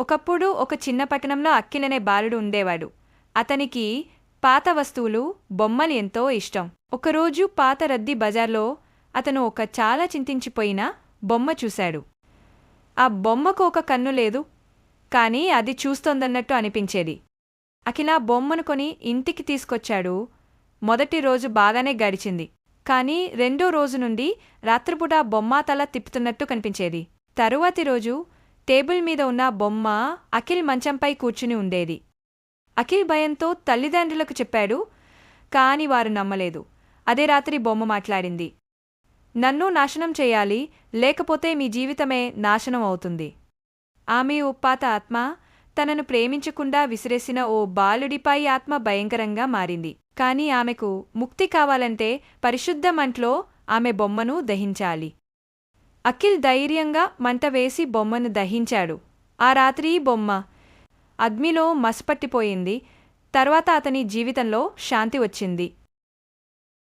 ఒకప్పుడు ఒక చిన్న పట్టణంలో అక్కిననే బాలుడు ఉండేవాడు. అతనికి పాత వస్తువులు బొమ్మలు ఎంతో ఇష్టం. ఒకరోజు పాత రద్దీ బజార్లో అతను ఒక చాలా చింతించిపోయిన బొమ్మ చూశాడు. ఆ బొమ్మకు ఒక కన్ను లేదు కానీ అది చూస్తోందన్నట్టు అనిపించేది. అఖిల బొమ్మను కొని ఇంటికి తీసుకొచ్చాడు. మొదటి రోజు బాగానే గడిచింది. కానీ రెండో రోజు నుండి రాత్రిపూట బొమ్మ తల తిప్పుతున్నట్టు కనిపించేది. తరువాతి రోజు టేబుల్ మీద ఉన్న బొమ్మ అఖిల్ మంచంపై కూర్చుని ఉండేది. అఖిల్ భయంతో తల్లిదండ్రులకు చెప్పాడు కాని వారు నమ్మలేదు. అదే రాత్రి బొమ్మ మాట్లాడింది. నన్ను నాశనం చేయాలి లేకపోతే మీ జీవితమే నాశనం అవుతుంది. ఆమె ఉప్పాత పాత ఆత్మ తనను ప్రేమించకుండా విసిరేసిన ఓ బాలుడిపై ఆత్మ భయంకరంగా మారింది. కాని ఆమెకు ముక్తి కావాలంటే పరిశుద్ధ మంట్లో ఆమె బొమ్మను దహించాలి. అఖిల్ ధైర్యంగా మంట వేసి బొమ్మను దహించాడు. ఆ రాత్రి బొమ్మ అగ్నిలో మసపట్టిపోయింది. తర్వాత అతని జీవితంలో శాంతి వచ్చింది.